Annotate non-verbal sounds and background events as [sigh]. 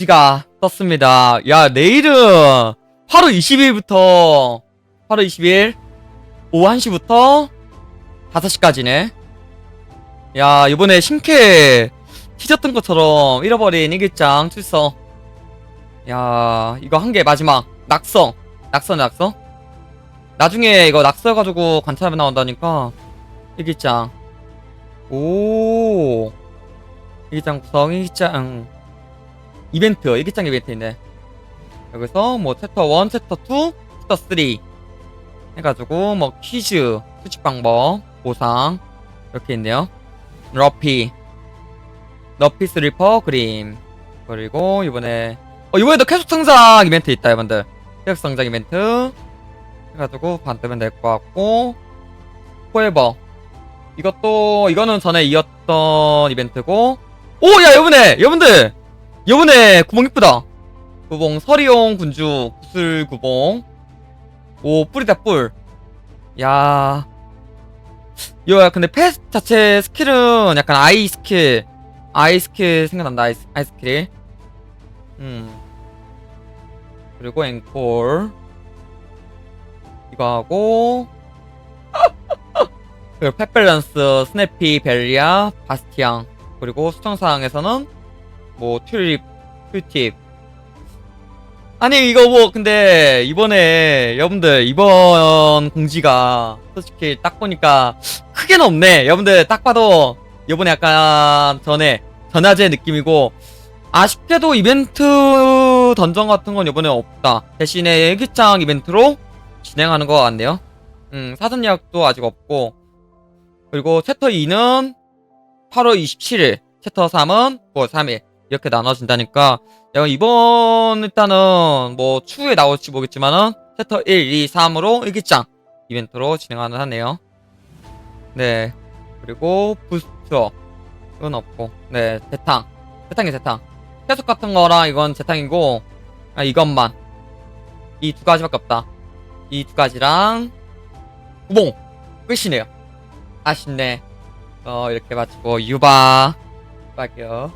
지가 떴습니다. 야, 내일은 8월 20일부터 8월 20일 오후 1시부터 5시까지네. 야, 이번에 신캐 티졌던 것처럼 잃어버린 일기장 출석. 야, 이거 한 개 마지막. 낙서. 낙서, 낙서. 나중에 이거 낙서해가지고 관찰하면 나온다니까. 일기장. 오. 일기장 구성, 일기장. 이벤트, 일기장 이벤트인데. 여기서 뭐 챕터 1, 챕터 2, 챕터 3. 해가지고 뭐 퀴즈, 수집 방법, 보상. 이렇게 있네요. 러피. 러피 스리퍼 그림. 그리고 이번에 어 이번에도 계속 성장 이벤트 있다 여러분들. 계속 성장 이벤트. 해가지고 반 뜨면 될 것 같고. 포에버. 이것도 이거는 전에 이었던 이벤트고. 오야 여러분들 여러분들 여러분들 구봉 이쁘다. 구봉 서리용 군주 구슬 구봉. 오 뿔이다 뿔. 야. 야 근데 패스 자체 스킬은 약간 아이 스킬 아이 스킬 생각난다 아이, 스- 아이 스킬이 음 그리고 앵콜 이거 하고 [laughs] 그리고 펫밸런스 스냅피 벨리아 바스티앙 그리고 수정사항에서는 뭐 튤립 툴팁. 아니 이거 뭐 근데 이번에 여러분들 이번 공지가 솔직히 딱 보니까 크게는 없네. 여러분들 딱 봐도 이번에 약간 전에 전화제 느낌이고 아쉽게도 이벤트 던전 같은 건 이번에 없다. 대신에 일기장 이벤트로 진행하는 것 같네요. 음 사전 예약도 아직 없고. 그리고 챕터 2는 8월 27일 챕터 3은 9월 3일 이렇게 나눠진다니까 야, 이번 일단은 뭐 추후에 나올지 모르겠지만은 챕터 1, 2, 3으로 일기장 이벤트로 진행하는 하네요. 네. 그리고 부스터 이건 없고 네 재탕 재탕이 재탕 계속 같은 거랑 이건 재탕이고 아, 이것만 이 두 가지밖에 없다. 이 두 가지랑 구봉 끝이네요. 아쉽네. 어 이렇게 마치고 유바 갈게요.